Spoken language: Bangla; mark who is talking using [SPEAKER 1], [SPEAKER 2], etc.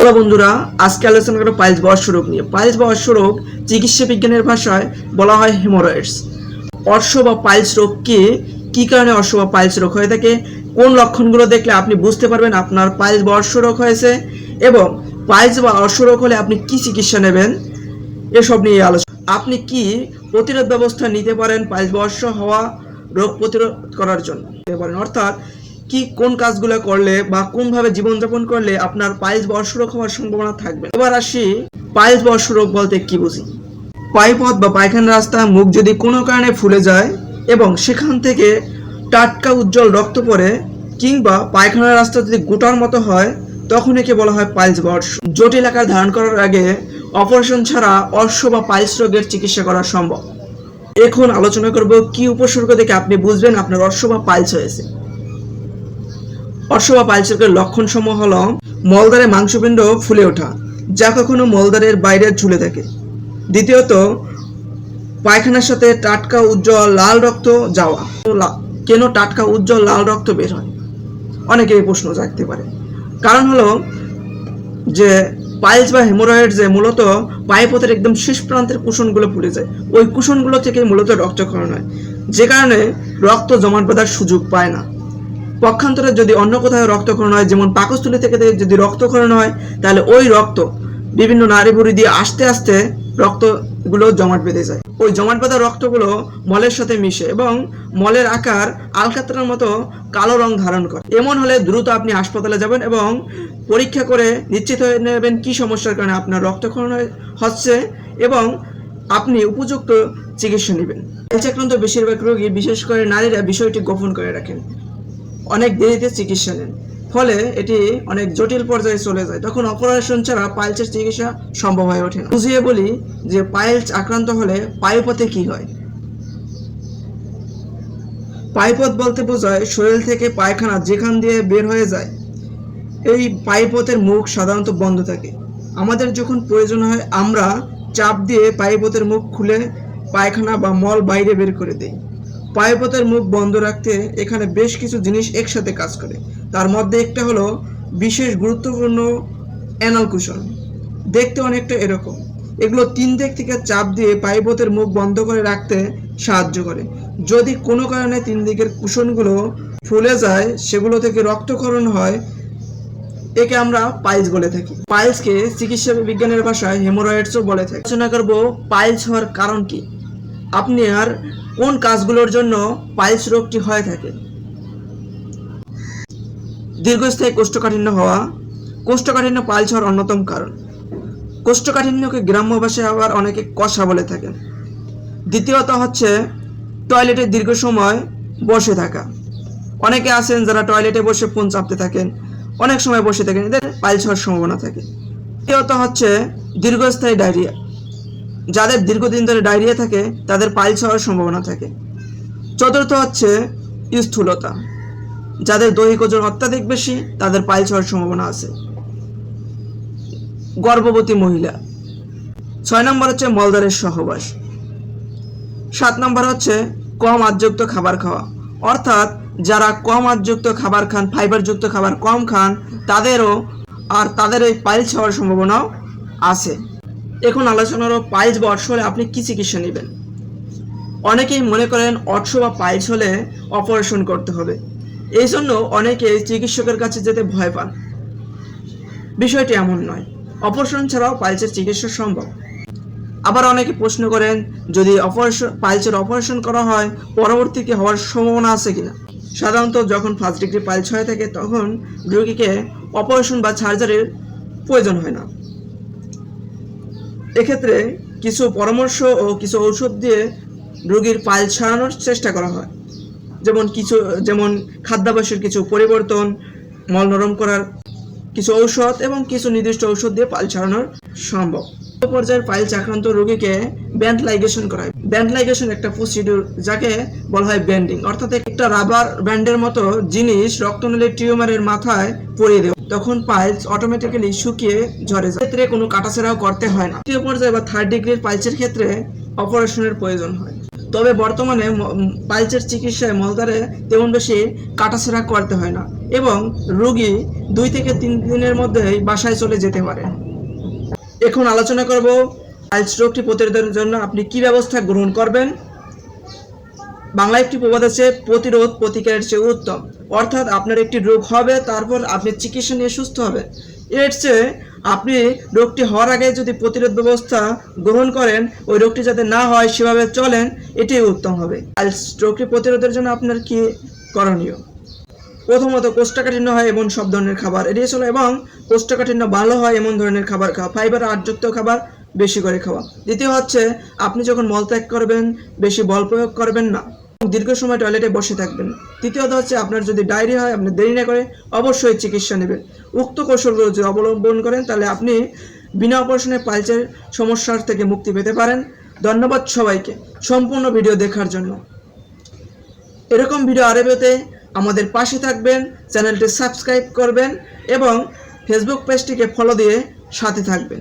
[SPEAKER 1] হ্যালো বন্ধুরা, আজকে আলোচনা করব পাইলস বা অশ্বরোগ নিয়ে। পাইলস বা অশ্বরোগ চিকিৎসা বিজ্ঞানের ভাষায় বলা হয় হেমোরয়েডস। অর্শ বা পাইলস রোগ কি? কারণে অর্শ বা পাইলস রোগ হয়ে থাকে? কোন লক্ষণগুলো দেখলে আপনি বুঝতে পারবেন আপনার পাইলস বা অর্শ রোগ হয়েছে? এবং পাইলস বা অর্শ রোগ হলে আপনি কি চিকিৎসা নেবেন? এসব নিয়ে আলোচনা। আপনি কি প্রতিরোধ ব্যবস্থা নিতে পারেন পাইলস বা অর্শ হওয়া রোগ প্রতিরোধ করার জন্য? অর্থাৎ কি কোন কাজগুলো করলে বা কোনভাবে জীবনযাপন করলে আপনার পাইলস বা অর্শ রোগ হওয়ার সম্ভাবনা থাকবে? এবার আসি পাইলস বা বলতে কি বুঝি? পাইপথ বা পায়খানা রাস্তা, মুখ যদি কোনো কারণে ফুলে যায় এবং সেখান থেকে টাটকা উজ্জ্বল রক্ত পড়ে কিংবা পায়খানার রাস্তা যদি গোটার মতো হয় তখন একে বলা হয় পাইলস বা অর্শ জটিল আকার ধারণ করার আগে অপারেশন ছাড়া অর্শ বা পাইলস রোগের চিকিৎসা করা সম্ভব। এখন আলোচনা করব কি উপসর্গ দেখে আপনি বুঝবেন আপনার অর্শ বা পাইলস হয়েছে। অর্শ বা পাইলস রোগের লক্ষণ সমূহ হলো মলদ্বারে মাংসপিণ্ড ফুলে ওঠা, যা কখনো মলদ্বারের বাইরে ঝুলে থাকে। দ্বিতীয়ত, পায়খানার সাথে টাটকা উজ্জ্বল লাল রক্ত যাওয়া। কেন টাটকা উজ্জ্বল লাল রক্ত বের হয়? অনেকে এই প্রশ্ন জাগতে পারে। কারণ হলো যে পাইলস বা হেমোরয়েড যে মূলত পাইপথের একদম শেষ প্রান্তের কুশনগুলো ফুলে যায়, ওই কুশনগুলো থেকে মূলত রক্তক্ষরণ হয়। যে কারণে রক্ত জমাট বাঁধার সুযোগ পায় না। পক্ষান্তরে যদি অন্য কোথাও রক্তক্ষরণ হয়, যেমন পাকস্থলী থেকে যদি রক্তক্ষরণ হয়, তাহলে ওই রক্ত বিভিন্ন নারী ভুড়ি দিয়ে আস্তে আস্তে রক্তগুলো জমাট বেঁধে যায়। ওই জমাট বাঁধা রক্তগুলো মলের সাথে মিশে এবং মলের আকার আলকাতরার মতো কালো রং ধারণ করে। এমন হলে দ্রুত আপনি হাসপাতালে যাবেন এবং পরীক্ষা করে নিশ্চিত হয়ে নেবেন কি সমস্যার কারণে আপনার রক্তক্ষরণ হচ্ছে এবং আপনি উপযুক্ত চিকিৎসা নেবেন। আক্রান্ত বেশিরভাগ রোগী, বিশেষ করে নারীরা, বিষয়টি গোপন করে রাখেন। অনেক দেরিতে চিকিৎসা নেন। ফলে এটি অনেক জটিল পর্যায়ে চলে যায়। তখন অপারেশন ছাড়া পাইলসের চিকিৎসা সম্ভব হয়ে ওঠে না। বুঝিয়ে বলি যে পাইলস আক্রান্ত হলে পায়ুপথে কি হয়? পাইপথ বলতে বোঝায় শরীর থেকে পায়খানা যেখান দিয়ে বের হয়ে যায়, এই পাইপথের মুখ সাধারণত বন্ধ থাকে। আমাদের যখন প্রয়োজন হয়, আমরা চাপ দিয়ে পাইপথের মুখ খুলে পায়খানা বা মল বাইরে বের করে দেই। পাইপথের মুখ বন্ধ রাখতে এখানে বেশ কিছু জিনিস একসাথে কাজ করে। তার মধ্যে একটা হলো বিশেষ গুরুত্বপূর্ণ অ্যানাল কুশন। দেখতে অনেকটা এরকম। এগুলো তিন দিক থেকে চাপ দিয়ে পাইপথের মুখ বন্ধ করে রাখতে সাহায্য করে। যদি কোনো কারণে তিন দিকের কুশনগুলো ফুলে যায়, সেগুলো থেকে রক্তক্ষরণ হয়, একে আমরা পাইলস বলে থাকি। পাইলসকে চিকিৎসা বিজ্ঞানের ভাষায় হেমোরয়েডসও বলে থাকি। আলোচনা করব পাইলস হওয়ার কারণ কি? আপনি আর কোন কাজগুলোর জন্য পাইলস রোগটি হয়ে থাকে? দীর্ঘস্থায়ী কোষ্ঠকাঠিন্য হওয়া, কোষ্ঠকাঠিন্য পাইলস হওয়ার অন্যতম কারণ। কোষ্ঠকাঠিন্যকে গ্রাম্য ভাষায় আবার অনেকে কষা বলে থাকেন। দ্বিতীয়ত হচ্ছে, টয়লেটে দীর্ঘ সময় বসে থাকা। অনেকে আছেন যারা টয়লেটে বসে ফোন চাপতে থাকেন, অনেক সময় বসে থাকেন, এদের পাইলস হওয়ার সম্ভাবনা থাকে। তৃতীয়ত হচ্ছে, দীর্ঘস্থায়ী ডায়রিয়া। যাদের দীর্ঘদিন ধরে ডায়রিয়া থাকে, তাদের পাইলস হওয়ার সম্ভাবনা থাকে। চতুর্থ হচ্ছে স্থূলতা। যাদের দৈহিক ওজন অত্যাধিক বেশি, তাদের পাইলস হওয়ার সম্ভাবনা আছে। গর্ভবতী মহিলা। ছয় নম্বর হচ্ছে মলদারের সহবাস। সাত নম্বর হচ্ছে কম আদযুক্ত খাবার খাওয়া। অর্থাৎ যারা কম আদযুক্ত খাবার খান ফাইবারযুক্ত খাবার কম খান, তাদেরও আর তাদের এই পাইলস হওয়ার সম্ভাবনাও আছে। এখন আলোচনার পাইলস বা অর্শ হলে আপনি কি চিকিৎসা নেবেন? অনেকেই মনে করেন অর্শ বা পাইলস হলে অপারেশন করতে হবে। এই জন্য অনেকে চিকিৎসকের কাছে যেতে ভয় পান। বিষয়টি এমন নয়, অপারেশন ছাড়াও পাইলসের চিকিৎসা সম্ভব। আবার অনেকে প্রশ্ন করেন, যদি অপারেশন, পাইলসের অপারেশন করা হয়, পরবর্তীতে হওয়ার সম্ভাবনা আছে কিনা? সাধারণত যখন ফার্স্ট ডিগ্রি পাইলস হয়ে থাকে, তখন রোগীকে অপারেশন বা সার্জারির প্রয়োজন হয় না। এক্ষেত্রে কিছু পরামর্শ ও কিছু ঔষধ দিয়ে রোগীর পাইল ছাড়ানোর চেষ্টা করা হয়। যেমন কিছু, যেমন খাদ্যাভ্যাসের কিছু পরিবর্তন, মল নরম করার কিছু ঔষধ এবং কিছু নির্দিষ্ট ঔষধ দিয়ে পাল ছাড়ানোর সম্ভব। পর্যায়ের পাইলস আক্রান্ত রোগীকে ব্যান্ড লাইগেশন করা হয়। ব্যান্ড লাইগেশন একটা প্রসিডিউর যাকে বলা হয় ব্যান্ডিং। অর্থাৎ একটা রাবার ব্যান্ডের মতো জিনিস রক্তনালীর টিউমারের মাথায় পরিয়ে দেওয়া তখন পাইলস অটোমেটিক্যালি শুকিয়ে ঝরে যায়। ক্ষেত্রে কোনো কাটাছেড়াও করতে হয় না। তৃতীয় পর্যায়ে বা থার্ড ডিগ্রির পাইলসের ক্ষেত্রে অপারেশনের প্রয়োজন হয়। তবে বর্তমানে পাইলসের চিকিৎসায় মলদারে তেমন বেশি কাটাছেড়া করতে হয় না এবং রোগী দুই থেকে তিন দিনের মধ্যেই বাসায় চলে যেতে পারে। এখন আলোচনা করব পাইলস রোগটি প্রতিরোধের জন্য আপনি কি ব্যবস্থা গ্রহণ করবেন? বাংলা একটি প্রবাদ আছে, প্রতিরোধ প্রতিকারের চেয়ে উত্তম। অর্থাৎ আপনার একটি রোগ হবে, তারপর আপনি চিকিৎসা নিয়ে সুস্থ হবে এর চেয়ে আপনি রোগটি হওয়ার আগে যদি প্রতিরোধ ব্যবস্থা গ্রহণ করেন, ওই রোগটি যাতে না হয়, সেভাবে চলেন, এটাই উত্তম হবে। আর রোগটি প্রতিরোধের জন্য আপনার কি করণীয়? প্রথমত কোষ্ঠকাঠিন্য হয় এমন সব ধরনের খাবার এড়িয়ে চলো এবং কোষ্ঠকাঠিন্য ভালো হয় এমন ধরনের খাবার খাওয়া। ফাইবার আটযুক্ত খাবার বেশি করে খাওয়া। দ্বিতীয় হচ্ছে, আপনি যখন মলত্যাগ করবেন, বেশি বল প্রয়োগ করবেন না। দীর্ঘ সময় টয়লেটে বসে থাকবেন। তৃতীয়ত হচ্ছে আপনার যদি ডায়রি হয়, আপনি দেরি না করে অবশ্যই চিকিৎসা নেবেন। উক্ত কৌশলগুলো যদি অবলম্বন করেন, তাহলে আপনি বিনা অপারেশনে পাইলসের সমস্যার থেকে মুক্তি পেতে পারেন। ধন্যবাদ সবাইকে সম্পূর্ণ ভিডিও দেখার জন্য। এরকম ভিডিও আরও পেতে আমাদের পাশে থাকবেন, চ্যানেলটি সাবস্ক্রাইব করবেন এবং ফেসবুক পেজটিকে ফলো দিয়ে সাথে থাকবেন।